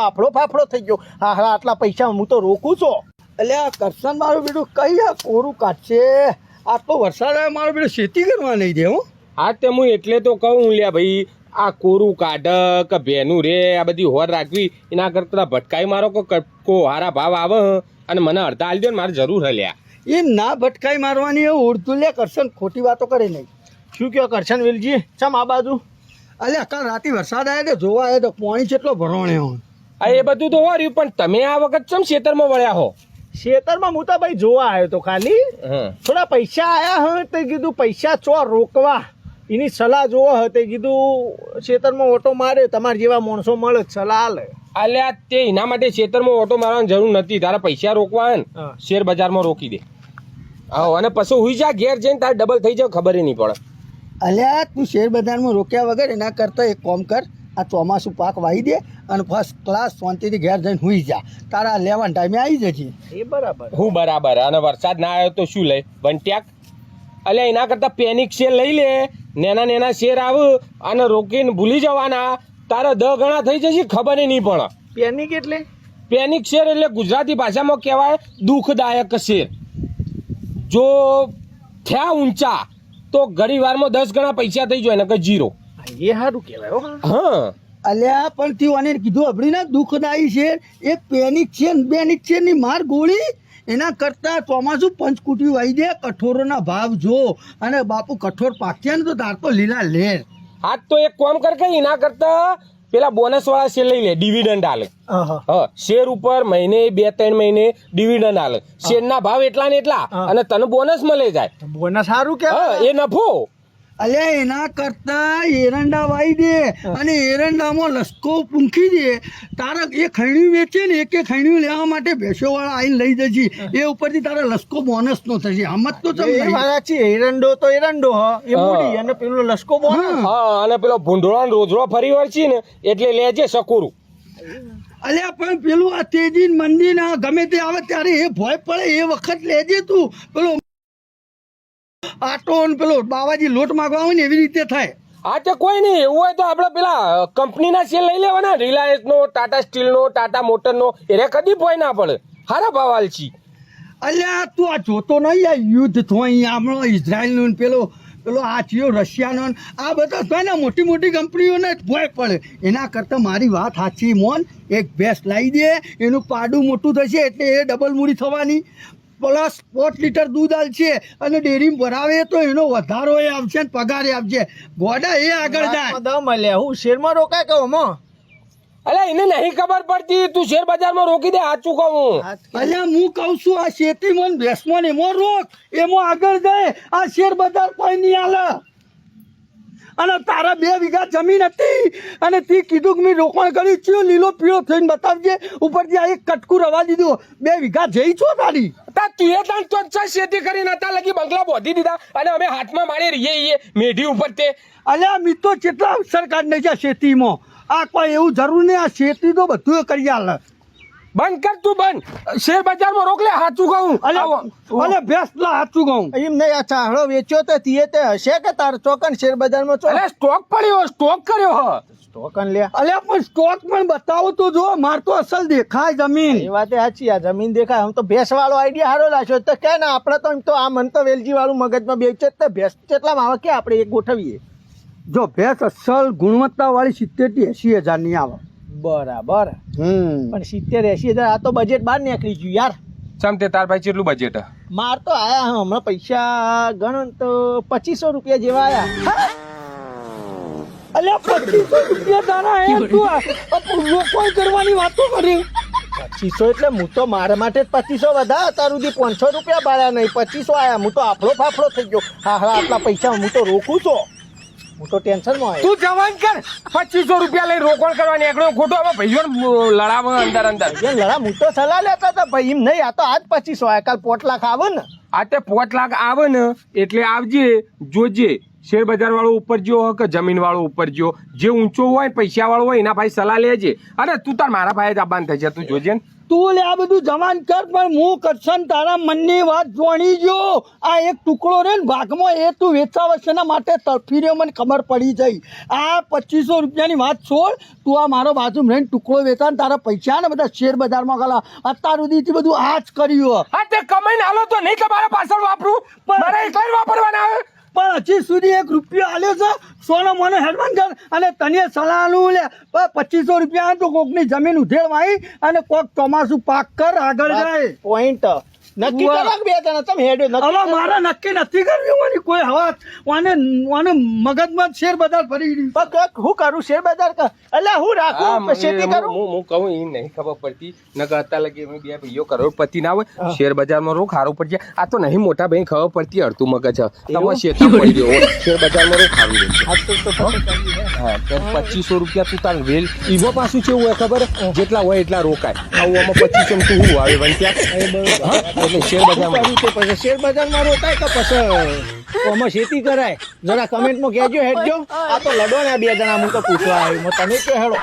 ફાફડો ફાફડો થઈ ગયો. હા હા આટલા પૈસા હું તો રોકું છું. એટલે આ કરશન મારું બેટું કઈ આ કોરું કાઢશે? આટલો વરસાદ આવે મારું બેટું ખેતી કરવા નહીં દે હું. હા તે હું એટલે તો કહું લ્યા ભાઈ આ કોરું કાઢ કે ભેનું રે આ બધી હોર રાખવી એના કરતા ભટકાઈ મારો કો કો હારા ભાવ આવે અને મને અડધા આલી દો ને મારે જરૂર હલ્યા લ્યા. એમ ના ભટકાઈ મારવાની એવું ઉડતું લે કરશન ખોટી વાતો કરે નહીં. શું કહો કરશન વેલજી? ચમ આ બાજુ? અલ્યા કાલ રાતે વરસાદ આવ્યો તો જોવા આવ્યો તો પાણી જેટલો ભરવાણે હું આ એ બધું તો હોર્યું પણ તમે આ વખત ચમ ખેતરમાં વળ્યા હો? ખેતરમાં હું તો ભાઈ જોવા આવ્યો તો ખાલી. હા. થોડા પૈસા આયા હ તે કીધું પૈસા ચો રોકવા. એની સલાહ જોવા હ તે કીધું ખેતરમાં ઓટો મારે તમારા જેવા માણસો મળે સલાહ લે. અલ્યા તે એના માટે ખેતરમાં ઓટો મારવાની જરૂર નથી. તારા પૈસા રોકવા હે ને શેર બજારમાં રોકી દે. આવો અને પછી હુઈ જા ઘેર જઈને તારે ડબલ થઈ જાવ ખબર નહીં પડે. અલ્યા તું શેર બજારમાં રોક્યા વગર એના કરતા એક કામ કર આ ચોમાસું પાક વાવી દે અને ફર્સ્ટ ક્લાસ શાંતિથી ઘેર જઈને હુઈ જા. તારા લેવાના ટાઈમે આવી જજે. એ બરાબર. હું બરાબર. અને વરસાદ ના આવ્યો તો શું લે વંટ્યાક અલ્યા એના કરતા પેનિક શેર લઈ લે. નેના નેના શેર આવ અને રોકીને ભૂલી જવાના. તારા દ ગણા થઈ જશે ખબર નહીં પણ. પેનિક એટલે? પેનિક શેર એટલે ગુજરાતી ભાષામાં કહેવાય દુઃખદાયક શેર જો થયા ઊંચા તો ઘણી વારમાં દસ ગણા પૈસા થઈ જાય નકર જીરો એ સારું કહેવાય હા. અલ્યા પણ તું અને કીધું અભડી ના દુઃખદાયી છે. એ પેનિક છે ને બેનિક છે ની માર ગોળી. એના કરતા ચોમાસું પંચકુટી વાઈ દે કઠોરોના ભાવ જો. અને બાપુ કઠોર પાક્યા ને તો તાર તો લીલા લેર આજ તો એક કામ કર કે એના કરતા પેલા બોનસ વાળા શેર લઈ લે ડિવિડન્ડ આલે. શેર ઉપર મહિને બે ત્રણ મહિને ડિવિડન્ડ આલે. શેરના ભાવ એટલા ને એટલા. અને તને બોનસ મળે જાય. બોનસ સારું હા એ નફો. અલ્યા એના કરતા એરંડા વાઈ દે અને એરંડામાં લસકો પૂંખી દે. તારા એ ખૈણ્યું વેચે ને એક ખૈણ્યું લેવા માટે ભેંસો વાળા આવીને લઈ જશે એ ઉપરથી તારા લસકો બોનસ નો થશે. આમ તો છે એરંડો તો એરંડો હ. એ મૂડી અને પેલો લસકો હા. અને પેલો ભૂંડોળા રોજડો ફરી વળશી ને એટલે લેજે સકુરું. અલ્યા પણ પેલું આ તેજી મંદિર ગમે તે આવે ત્યારે એ ભય પડે એ વખત લેજે તું. પેલો આટો ને પેલો બાવાજી લોટ માગવા આવે ને એવી રીતે થાય. હા તો કોઈ નહીં એવું હોય તો આપણે પેલા કંપનીના શેર લઈ લેવાના રિલાયન્સ નો ટાટા સ્ટીલ નો ટાટા મોટર નો એને કદી ભોય ના પડે. હારા ભાવ આલછી અલ્યા તું આ જોતો નહીં આ યુદ્ધ થયો અહીંયા આપણો ઇઝરાયલનું ને પેલો પેલો આ થયો રશિયાનો ને આ બધા થાય ને મોટી મોટી કંપનીઓને ભય પડે. એના કરતાં મારી વાત સાચી મોન એક ભેંસ લાવી દે એનું પાડું મોટું થશે એટલે એ ડબલ મૂડી થવાની. પ્લસ પોટ લીટર દૂધ આવશે અને ડેરી ભરાવે તો એનો વધારો એ આવશે ને પગારે આવશે. ગોડા એ આગળ જાય. મળ્યા હું શેરમાં રોકાય કહું અલે એને નહીં ખબર પડતી. તું શેર બજારમાં રોકી દે હાચું કહું અલ્યા હું કહું છું આ શેતી મન ભેસમાં ને એમાં રોક. એમાં આગળ જાય. આ શેર બજાર કોઈ નહીં હાલે અને તારા બે વીઘા જમીન હતી. અને તે કીધું કે મેં રોકાણ કર્યું. ચિયો લીલો પીળો થઈને બતાવજે. ઉપરથી આ એક કટકું રવા દીધું. બે વીઘા જઈ છો તારી? તા તું એ તાણ તો શેતી કરીને હતા લગી બંગલા બોધી દીધા. અને અમે હાથમાં મારી રહીએ ઈએ મેઢી ઉપર તે. અલ્યા મિત્રો કેટલા સરકારને છે શેતીમાં? આ કોઈ એવું જરૂર નહીં. આ શેતી તો બધું કરી હાલે બંધ કર તું બંધ. શેર બજારમાં રોક લે સાચું કહું. અલે અલે ભેંસ હાચું સાચું કહું. એમ નહીં આ ચાહડો વેચ્યો તો તીએ તે હશે કે તાર ચોકન શેર બજારમાં અરે સ્ટોક પડ્યો સ્ટોક કર્યો હ. ટોકન લે. અલે પણ સ્ટોક પણ બતાવો તો જો માર તો અસલ દેખાય જમીન. એ વાત સાચી આ જમીન દેખાય. આમ તો ભેંસ વાળો આઈડિયા હારો લાગ્યો. તો કે ના આપણે તો એમ તો આ મન તો વેલજી વાળું મગજમાં બેચે તો ભેંસ કેટલામાં આવે કે આપણે એક ગોઠવીએ? જો ભેંસ અસલ ગુણવત્તા વાળી સિત્તેરથી એસી હજારની આવે બરાબર. હમ. પણ સિત્તેર એસી હજાર આ તો બજેટ બહાર નીકળી ગયું યાર. ચમ તે તાર ભાઈ કેટલું બજેટ માર તો આયા હા હમણાં પૈસા ગણો ને તો પચીસો રૂપિયા જેવા આયા. અલ્યા પચીસો રૂપિયા તારા હે તું આ. કોઈ કરવાની વાતો કરી. પચીસો એટલે હું તો મારા માટે પચીસો વધા અત્યાર સુધી પાંચસો રૂપિયા ભાડ્યા નહીં. પચીસો આયા હું તો આફળો ફાફડો થઈ ગયો. હા હા આટલા પૈસા હું તો રોકું છું. હું તો ટેન્શનમાં આવ્યો. તું જવાન કર. પચીસો રૂપિયા લઈ રોકણ કરવાની એકડો ખોટો હવે ભાઈઓ લડાવ અંદર અંદર. એ લડા હું તો સલાહ લેતા હતા. ભાઈ એમ નહીં આ તો આજ પચીસો આ કાલ પોટ લાખ આવે ને. આ તે લાખ આવે ને એટલે આવજે જોજે. શેર બજાર વાળો ઉપર જ્યો કે જમીન વાળો ઉપર જ્યો? જે ઊંચો હોય પૈસા વાળો હોય એના ભાઈ સલાહ લેજે. અરે તું તાર મારા ભાઈ જ આબાન થઈ જાય તું જોજે ને. તું લે આ બધું જમાન કર પણ હું કરશન તારા મનની વાત જોણી જો. આ એક ટુકડો રે ને ભાગમાં એ તું વેચા વચ્ચેના માટે તડફી રહ્યો મને ખબર પડી જઈ. આ પચીસો રૂપિયાની વાત છોડ તું આ મારો બાજુ રહીને ટુકડો વેચા ને તારા પૈસા ને બધા શેર બજારમાં ગલા. અત્યાર સુધીથી બધું આ જ કર્યું હા. તે કમાઈને હાલો તો નહીં તમારા પાછળ વાપરું? મારે એકલા વાપરવાના આવે? પણ હજી સુધી એક રૂપિયો આલ્યો છે. સોનો મને હેડવાન કર અને તને સલાહનું લે. પચીસો રૂપિયા તો કોકની જમીન ઉધેડવાઈ અને કોક ચોમાસું પાક કર આગળ જાય. પોઈન્ટ નક્કી ઉવા. બે જણા તમે હેડો હવે. મારે નક્કી નથી કરવી મને કોઈ હવા. વાને વાને મગજમાં શેર બજાર ફરી ગયું પણ હું કરું? શેર બજાર એટલે હું રાખું? શેતી કરું? હું- હું કહું એ નહીં ખબર પડતી. નકર અત્યારે લગી અમે બે ભાઈઓ કરોડપતિ ના હોય. શેર બજારમાં રોક હારું પડી જાય. આ તો નહીં મોટા ભાઈ ખબર પડતી અડતું મગજ. તમે શેતા પડી ગયો શેર બજારમાં રોક હારું રહે. આ તો તો પતો હા. તો પચીસો રૂપિયા તું તાર વેલ. ઈવો પાછું છે એવું ખબર? જેટલા હોય એટલા રોકાય. આવું આમાં પચીસો તું હું આવે વંચ્યા હા? એટલે શેર બજારમાં પછી શેર બજારમાં રોકાય કે પછી આમાં ખેતી કરાય? જરા કમેન્ટમાં કહેજો હેડજો. આ તો લડો ને બે જણા હું તો પૂછવા આવ્યું. તમે કે હેડો